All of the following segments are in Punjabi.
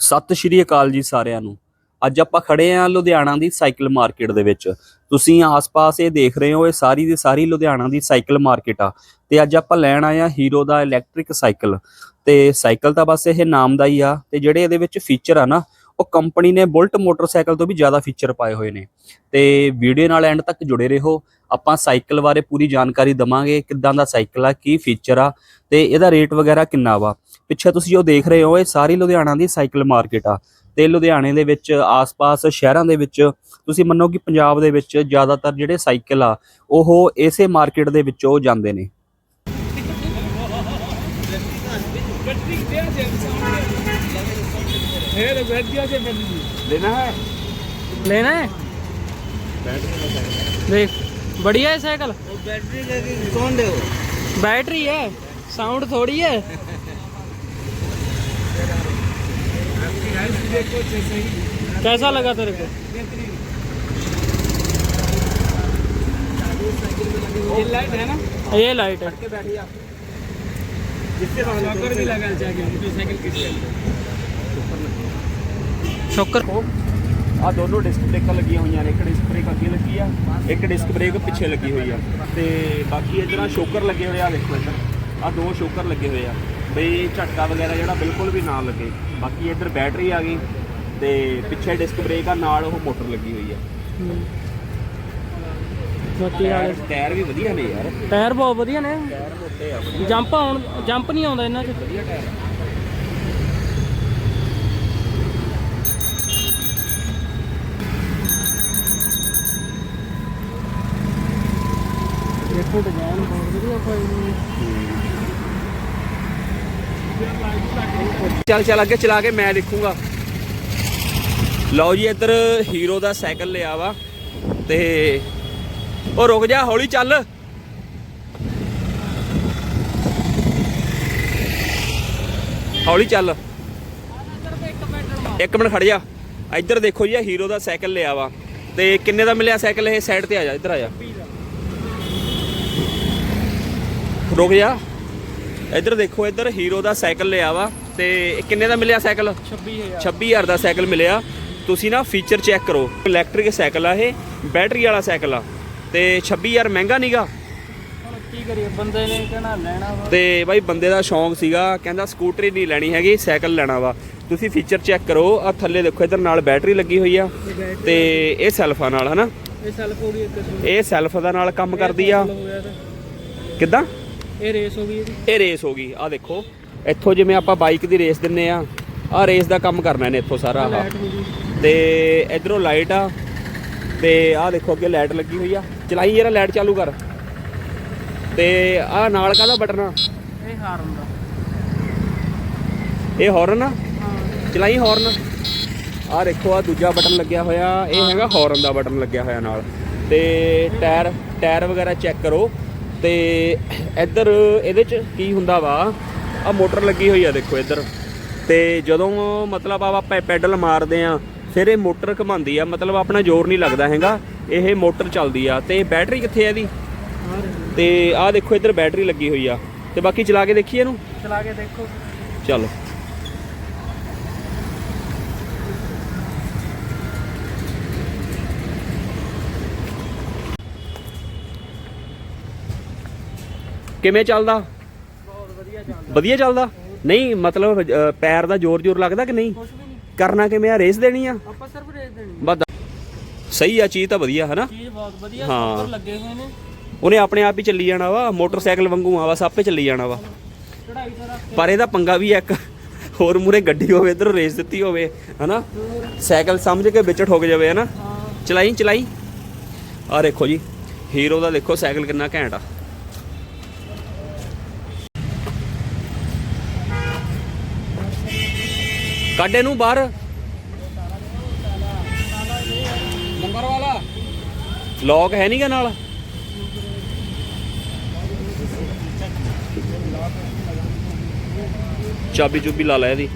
ਸਤਿ ਸ਼੍ਰੀ ਅਕਾਲ ਜੀ ਸਾਰਿਆਂ ਨੂੰ। ਅੱਜ ਆਪਾਂ ਖੜੇ ਆਂ ਲੁਧਿਆਣਾ ਦੀ ਸਾਈਕਲ ਮਾਰਕੀਟ ਦੇ ਵਿੱਚ। ਤੁਸੀਂ ਆਸ-ਪਾਸ ਇਹ ਦੇਖ ਰਹੇ ਹੋ, ਇਹ ਸਾਰੀ ਦੀ ਸਾਰੀ ਲੁਧਿਆਣਾ ਦੀ ਸਾਈਕਲ ਮਾਰਕੀਟ ਆ। ਤੇ ਅੱਜ ਆਪਾਂ ਲੈਣ ਆਏ ਆ ਹੀਰੋ ਦਾ ਇਲੈਕਟ੍ਰਿਕ ਸਾਈਕਲ ਤੇ ਸਾਈਕਲ ਤਾਂ ਬਸ ਇਹ ਨਾਮ ਦਾ ਹੀ ਆ। ਤੇ ਜਿਹੜੇ ਇਹਦੇ ਵਿੱਚ ਫੀਚਰ ਆ ਨਾ ਉਹ ਕੰਪਨੀ ਨੇ ਬੁਲਟ ਮੋਟਰਸਾਈਕਲ ਤੋਂ ਵੀ ਜ਼ਿਆਦਾ ਫੀਚਰ ਪਾਏ ਹੋਏ ਨੇ। ਤੇ ਵੀਡੀਓ ਨਾਲ ਐਂਡ ਤੱਕ ਜੁੜੇ ਰਹੋ। ਆਪਾਂ ਸਾਈਕਲ ਬਾਰੇ ਪੂਰੀ ਜਾਣਕਾਰੀ ਦਵਾਂਗੇ ਕਿੱਦਾਂ ਦਾ ਸਾਈਕਲ ਆ, ਕੀ ਫੀਚਰ ਆ ਤੇ ਇਹਦਾ ਰੇਟ ਵਗੈਰਾ ਕਿੰਨਾ ਵਾ। ਪਿੱਛੇ ਤੁਸੀਂ ਜੋ ਦੇਖ ਰਹੇ ਹੋ, ਇਹ ਸਾਰੀ ਲੁਧਿਆਣਾ ਦੀ ਸਾਈਕਲ ਮਾਰਕੀਟ ਆ। ਤੇ ਲੁਧਿਆਣੇ ਦੇ ਵਿੱਚ, ਆਸ-ਪਾਸ ਸ਼ਹਿਰਾਂ ਦੇ ਵਿੱਚ, ਤੁਸੀਂ ਮੰਨੋ ਕਿ ਪੰਜਾਬ ਦੇ ਵਿੱਚ ਜ਼ਿਆਦਾਤਰ ਜਿਹੜੇ ਸਾਈਕਲ ਆ, ਉਹ ਇਸੇ ਮਾਰਕੀਟ ਦੇ ਵਿੱਚੋਂ ਜਾਂਦੇ ਨੇ। लेना है। लेना है? देख बढ़िया है साइकिल। बैटरी कौन दे बैटरी है साउंड थोड़ी है। कैसा लगा तेरे को? ये लाइट है ना? ये लाइट है। जिससे भी ਸ਼ੌਕਰ ਆ ਦੋਨੋਂ ਡਿਸਕ ਬ੍ਰੇਕਾਂ ਲੱਗੀਆਂ ਹੋਈਆਂ ਨੇ। ਇੱਕ ਡਿਸਕ ਬ੍ਰੇਕ ਅੱਗੇ ਲੱਗੀ ਆ ਇੱਕ ਡਿਸਕ ਬ੍ਰੇਕ ਪਿੱਛੇ ਲੱਗੀ ਹੋਈ ਆ। ਤੇ ਬਾਕੀ ਇਧਰਾਂ ਸ਼ੋਕਰ ਲੱਗੇ ਹੋਏ ਆ ਵੇਖੋ ਇਧਰ। ਆ ਦੋ ਸ਼ੋਕਰ ਲੱਗੇ ਹੋਏ ਆ। ਬਈ ਝਟਕਾ ਵਗੈਰਾ ਜਿਹੜਾ ਬਿਲਕੁਲ ਵੀ ਨਾ ਲੱਗੇ। ਬਾਕੀ ਇਧਰ ਬੈਟਰੀ ਆ ਗਈ ਤੇ ਪਿੱਛੇ ਡਿਸਕ ਬ੍ਰੇਕ ਆ ਨਾਲ ਉਹ ਮੋਟਰ ਲੱਗੀ ਹੋਈ ਆ। ਟਾਇਰ ਵੀ ਵਧੀਆ ਨੇ ਯਾਰ। ਟਾਇਰ ਬਹੁਤ ਵਧੀਆ ਨੇ। ਜੰਪ ਆਉਣ ਜੰਪ ਨਹੀਂ ਆਉਂਦਾ ਇਹਨਾਂ 'ਚ। ਵਧੀਆ ਟਾਇਰ ਦੇਖੋ ਡਿਜ਼ਾਈਨ ਬਹੁਤ ਵਧੀਆ ਕੋਈ ਨਹੀਂ ਚੱਲ ਚੱਲ, ਅੱਗੇ ਚਲਾ ਕੇ ਮੈਂ ਦੇਖੂੰਗਾ। ਲਓ ਜੀ, ਇੱਧਰ ਹੀਰੋ ਦਾ ਸਾਈਕਲ ਲਿਆ ਵਾ ਤੇ ਉਹ ਰੁਕ ਜਾ, ਹੌਲੀ ਚੱਲ। ਹੌਲੀ ਚੱਲ। ਇੱਕ ਮਿੰਟ ਖੜ ਜਾ। ਇੱਧਰ ਦੇਖੋ ਜੀ ਇਹ ਹੀਰੋ ਦਾ ਸਾਈਕਲ ਲਿਆ ਵਾ ਤੇ ਕਿੰਨੇ ਦਾ ਮਿਲਿਆ ਸਾਈਕਲ ਇਹ? ਸਾਈਡ ਤੇ ਆ ਜਾ, ਇੱਧਰ ਆ ਜਾ। ਰੁਕ ਜਾ। ਇੱਧਰ ਦੇਖੋ ਇੱਧਰ ਹੀਰੋ ਦਾ ਸਾਈਕਲ ਲਿਆ ਵਾ ਤੇ ਇਹ ਕਿੰਨੇ ਦਾ ਮਿਲਿਆ ਸਾਈਕਲ? 26000 26000 ਦਾ ਸਾਈਕਲ ਮਿਲਿਆ। ਤੁਸੀਂ ਨਾ ਫੀਚਰ ਚੈੱਕ ਕਰੋ। ਇਲੈਕਟ੍ਰਿਕ ਸਾਈਕਲ ਆ ਇਹ ਬੈਟਰੀ ਵਾਲਾ ਸਾਈਕਲ ਆ। ਤੇ 26000 ਮਹਿੰਗਾ ਨੀਗਾ ਹੁਣ ਕੀ ਕਰੀਏ ਬੰਦੇ ਨੇ ਕਹਿਣਾ ਲੈਣਾ ਵਾ? ਤੇ ਬਾਈ ਬੰਦੇ ਦਾ ਸ਼ੌਂਕ ਸੀਗਾ ਕਹਿੰਦਾ ਸਕੂਟਰੀ ਨਹੀਂ ਲੈਣੀ ਹੈਗੀ ਸਾਈਕਲ ਲੈਣਾ ਵਾ। ਤੁਸੀਂ ਫੀਚਰ ਚੈੱਕ ਕਰੋ। ਆ ਥੱਲੇ ਦੇਖੋ ਇੱਧਰ ਨਾਲ ਬੈਟਰੀ ਲੱਗੀ ਹੋਈ ਆ। ਤੇ ਇਹ ਸੈਲਫਾਂ ਨਾਲ ਹਨਾ? ਇਹ ਸੈਲਫ ਹੋ ਗਈ ਇੱਕ ਇਹ ਸੈਲਫ ਦਾ ਨਾਲ ਕੰਮ ਕਰਦੀ ਆ। ਕਿੱਦਾਂ? ਇਹ ਰੇਸ ਹੋ ਗਈ ਇਹਦੀ? ਇਹ ਰੇਸ ਹੋ ਗਈ ਆ ਦੇਖੋ। ਇੱਥੋਂ ਜਿਵੇਂ ਆਪਾਂ ਬਾਈਕ ਦੀ ਰੇਸ ਦਿੰਨੇ ਆ ਆ ਰੇਸ ਦਾ ਕੰਮ ਕਰਨਾ ਇਹਨੇ ਇੱਥੋਂ ਸਾਰਾ ਆਹ ਲਾਈਟ ਹੋ ਗਈ। ਤੇ ਇਧਰੋਂ ਲਾਈਟ ਆ ਤੇ ਆਹ ਦੇਖੋ ਅੱਗੇ ਲਾਈਟ ਲੱਗੀ ਹੋਈ ਆ। ਚਲਾਈ ਜਰਾ ਲਾਈਟ ਚਾਲੂ ਕਰ। ਤੇ ਆਹ ਨਾਲ ਕਾਹਦਾ ਬਟਨ ਆ? ਇਹ ਹਾਰਨ ਦਾ। ਇਹ ਹਾਰਨ ਆ? ਹਾਂ। ਚਲਾਈ ਹਾਰਨ ਆਹ ਦੇਖੋ ਆ ਦੂਜਾ ਬਟਨ ਲੱਗਿਆ ਹੋਇਆ। ਇਹ ਹੈਗਾ ਹਾਰਨ ਦਾ ਬਟਨ ਲੱਗਿਆ ਹੋਇਆ ਨਾਲ। ਤੇ ਟਾਇਰ ਟਾਇਰ ਵਗੈਰਾ ਚੈੱਕ ਕਰੋ। ਤੇ ਇੱਧਰ ਇਹਦੇ ਚ ਕੀ ਹੁੰਦਾ ਵਾ? ਆ ਮੋਟਰ ਲੱਗੀ ਹੋਈ ਆ ਦੇਖੋ ਇੱਧਰ। ਤੇ ਜਦੋਂ ਮਤਲਬ ਆਪਾਂ ਪੈਡਲ ਮਾਰਦੇ ਆ ਫਿਰ ਇਹ ਮੋਟਰ ਘਮਾਉਂਦੀ ਆ ਮਤਲਬ ਆਪਣਾ ਜ਼ੋਰ ਨਹੀਂ ਲੱਗਦਾ ਹੈਗਾ ਇਹ ਮੋਟਰ ਚੱਲਦੀ ਆ। ਤੇ ਬੈਟਰੀ ਕਿੱਥੇ ਆ ਇਹਦੀ? ਤੇ ਆਹ ਦੇਖੋ ਇੱਧਰ ਬੈਟਰੀ ਲੱਗੀ ਹੋਈ ਆ। ਤੇ ਬਾਕੀ ਚਲਾ ਕੇ ਦੇਖੀਏ ਇਹਨੂੰ? ਚਲਾ ਕੇ ਦੇਖੋ। ਚਲੋ। ਕਿਵੇਂ ਚੱਲਦਾ? ਵਧੀਆ ਚੱਲਦਾ। ਨਹੀਂ ਮਤਲਬ ਅ, ਪੈਰ ਦਾ ਜ਼ੋਰ ਜ਼ੋਰ ਲੱਗਦਾ ਕਿ ਨਹੀਂ? ਕੁਝ ਵੀ ਨਹੀਂ। ਕਰਨਾ ਕਿਵੇਂ ਆ? ਰੇਸ ਦੇਣੀ ਆ? ਆਪਾਂ ਸਿਰਫ ਰੇਸ ਦੇਣੀ ਬਸ। ਸਹੀ ਆ ਚੀਜ਼ ਤਾਂ ਵਧੀਆ ਹਨਾ? ਚੀਜ਼ ਬਹੁਤ ਵਧੀਆ ਹਾਂ। ਸਪੀਕਰ ਲੱਗੇ ਹੋਏ ਨੇ। ਉਹਨੇ ਆਪਣੇ ਆਪ ਹੀ ਚੱਲੀ ਜਾਣਾ ਵਾ ਮੋਟਰਸਾਈਕਲ ਵਾਂਗੂ ਆ ਬਸ ਆਪੇ ਚੱਲੀ ਜਾਣਾ ਵਾ। ਚੜਾਈ ਪਰ ਇਹਦਾ ਪੰਗਾ ਵੀ ਆ ਇੱਕ। ਹੋਰ ਮੂਰੇ ਗੱਡੀ ਹੋਵੇ ਇਧਰ ਰੇਸ ਦਿੱਤੀ ਹੋਵੇ ਹਨਾ? ਸਾਈਕਲ ਸਮਝ ਕੇ ਵਿੱਚ ਠੋਕ ਜਾਵੇ ਹਨਾ? ਹਾਂ। ਚਲਾਈ ਚਲਾਈ। ਆ ਦੇਖੋ ਜੀ ਹੀਰੋ ਦਾ ਦੇਖੋ ਸਾਈਕਲ ਕਿੰਨਾ ਘੈਂਟ ਆ। ਕੱਢ ਇਹਨੂੰ ਬਾਹਰ। ਨੰਬਰ ਵਾਲਾ। ਲੌਕ ਹੈ ਨਹੀਂਗਾ ਨਾਲ? ਚਾਬੀ ਚੁਬੀ ਲਾ ਲੈ ਇਹਦੀ।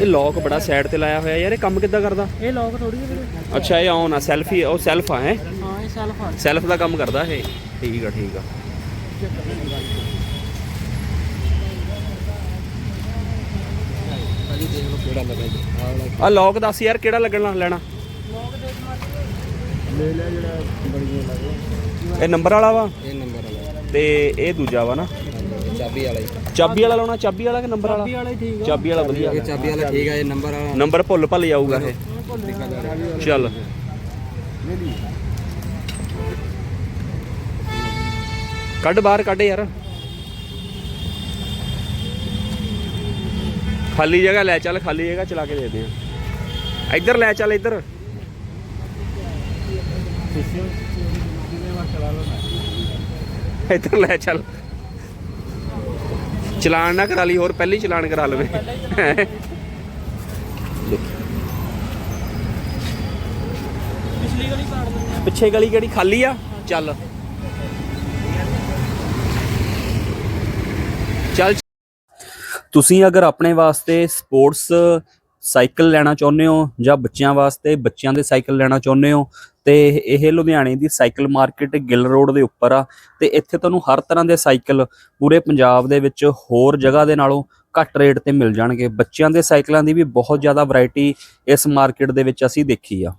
ਇਹ ਲੌਕ ਬੜਾ ਸਾਈਡ ਤੇ ਲਾਇਆ ਹੋਇਆ ਯਾਰ ਇਹ ਕੰਮ ਕਿੱਦਾਂ ਕਰਦਾ? ਇਹ ਲੌਕ ਥੋੜੀ ਜਿਹੀ ਅੱਛਾ ਇਹ ਆਉਣ ਸੈਲਫੀ ਉਹ ਸੈਲਫ ਆ ਹੈ? ਹਾਂ ਇਹ ਸੈਲਫ ਆ। ਸੈਲਫ ਦਾ ਕੰਮ ਕਰਦਾ ਇਹ। ਠੀਕ ਆ ਠੀਕ ਆ। ਕਿਹੜਾ ਲੱਗਣਾ ਆਹ ਵਾਲਾ ਆ ਲੌਕ ਦੱਸ ਯਾਰ ਕਿਹੜਾ ਲੱਗਣਾ ਲੈਣਾ ਲੈ ਲਿਆ ਜਿਹੜਾ ਬੜੀ ਇਹ ਨੰਬਰ ਵਾਲਾ ਵਾ? ਇਹ ਨੰਬਰ ਵਾਲਾ। ਤੇ ਇਹ ਦੂਜਾ ਵਾ ਨਾ? ਹਾਂਜੀ, ਚਾਬੀ ਵਾਲਾ ਹੀ। ਚਾਬੀ ਵਾਲਾ ਲਾਉਣਾ? ਚਾਬੀ ਵਾਲਾ ਕਿ ਨੰਬਰ ਵਾਲਾ? ਚਾਬੀ ਵਾਲਾ ਹੀ ਠੀਕ ਆ। ਚਾਬੀ ਵਾਲਾ ਵਧੀਆ। ਇਹ ਚਾਬੀ ਵਾਲਾ ਠੀਕ ਹੈ ਇਹ ਨੰਬਰ ਵਾਲਾ ਨੰਬਰ ਭੁੱਲ ਭੱਲ ਜਾਊਗਾ। ਇਹ ਚੱਲ। ਕੱਢ ਬਾਹਰ ਕੱਢ ਯਾਰ। ਖਾਲੀ ਜਗ੍ਹਾ ਲੈ ਚੱਲ, ਖਾਲੀ ਜਗ੍ਹਾ ਚਲਾ ਕੇ ਦੇ ਆ ਇੱਧਰ ਲੈ ਚੱਲ, ਇੱਧਰ। ਇੱਧਰ ਲੈ ਚੱਲ। ਚਲਾਨ ਨਾ ਕਰਾ ਲਈ, ਹੋਰ ਪਹਿਲੀ ਚਲਾਨ ਕਰਾ ਲਵੇ। ਪਿਛਲੀ ਗਲੀ ਪਾੜ ਦਿੰਦੇ ਪਿੱਛੇ ਗਲੀ ਕਿਹੜੀ ਖਾਲੀ ਆ? ਚੱਲ। ਚੱਲ ਤੁਸੀਂ ਅਗਰ ਆਪਣੇ ਵਾਸਤੇ ਸਪੋਰਟਸ ਸਾਈਕਲ ਲੈਣਾ ਚਾਹੁੰਦੇ ਹੋ ਜਾਂ ਬੱਚਿਆਂ ਵਾਸਤੇ, ਬੱਚਿਆਂ ਦੇ ਸਾਈਕਲ ਲੈਣਾ ਚਾਹੁੰਦੇ ਹੋ, ਤੇ ਇਹ ਲੁਧਿਆਣੇ ਦੀ ਸਾਈਕਲ ਮਾਰਕੀਟ ਗਿੱਲ ਰੋਡ ਦੇ ਉੱਪਰ ਆ, ਤੇ ਇੱਥੇ ਤੁਹਾਨੂੰ ਹਰ ਤਰ੍ਹਾਂ ਦੇ ਸਾਈਕਲ ਪੂਰੇ ਪੰਜਾਬ ਦੇ ਵਿੱਚ ਹੋਰ ਜਗ੍ਹਾ ਦੇ ਨਾਲੋਂ ਘੱਟ ਰੇਟ ਤੇ ਮਿਲ ਜਾਣਗੇ। ਬੱਚਿਆਂ ਦੇ ਸਾਈਕਲਾਂ ਦੀ ਵੀ ਬਹੁਤ ਜ਼ਿਆਦਾ ਵੈਰਾਈਟੀ ਇਸ ਮਾਰਕੀਟ ਦੇ ਵਿੱਚ ਅਸੀਂ ਦੇਖੀ ਆ।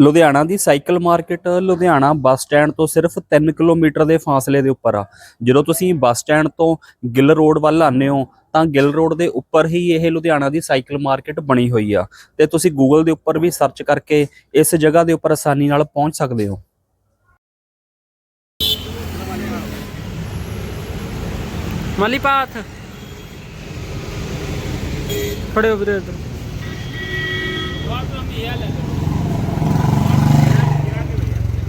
ਲੁਧਿਆਣਾ ਦੀ cycle market, Ludhiana bus stand ਤੋਂ ਸਿਰਫ 3 ਕਿਲੋਮੀਟਰ ਦੇ ਫਾਸਲੇ ਦੇ ਉੱਪਰ ਆ। ਜਦੋਂ ਤੁਸੀਂ ਬੱਸ ਸਟੈਂਡ ਤੋਂ ਗਿੱਲ ਰੋਡ ਵੱਲ ਆਉਂਦੇ ਹੋ, ਤਾਂ ਗਿੱਲ ਰੋਡ ਦੇ ਉੱਪਰ ਹੀ ਇਹ ਲੁਧਿਆਣਾ ਦੀ ਸਾਈਕਲ ਮਾਰਕੀਟ ਬਣੀ ਹੋਈ ਆ। ਤੇ ਤੁਸੀਂ ਗੂਗਲ ਦੇ ਉੱਪਰ ਵੀ ਸਰਚ ਕਰਕੇ ਇਸ ਜਗ੍ਹਾ ਦੇ ਉੱਪਰ ਆਸਾਨੀ ਨਾਲ ਪਹੁੰਚ ਸਕਦੇ ਹੋ। ਮਾਲੀ ਫੜਿਓ ਵੀਰੇ ਇੱਧਰ। ਲੰਬਾ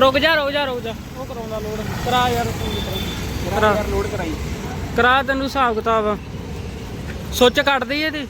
ਰੁਕ ਜਾ ਰੁਕ ਜਾ ਰੁਕ ਜਾ। ਉਹ ਕਰਾਉਂਦਾ ਲੋਡ ਕਰਾ ਯਾਰ ਕਰਾ ਯਾਰ ਲੋਡ ਕਰਾਈ। ਕਰਾ ਤੈਨੂੰ ਹਿਸਾਬ ਕਿਤਾਬ। ਸੁੱਚ ਕੱਟ ਦਈਏ ਤੇ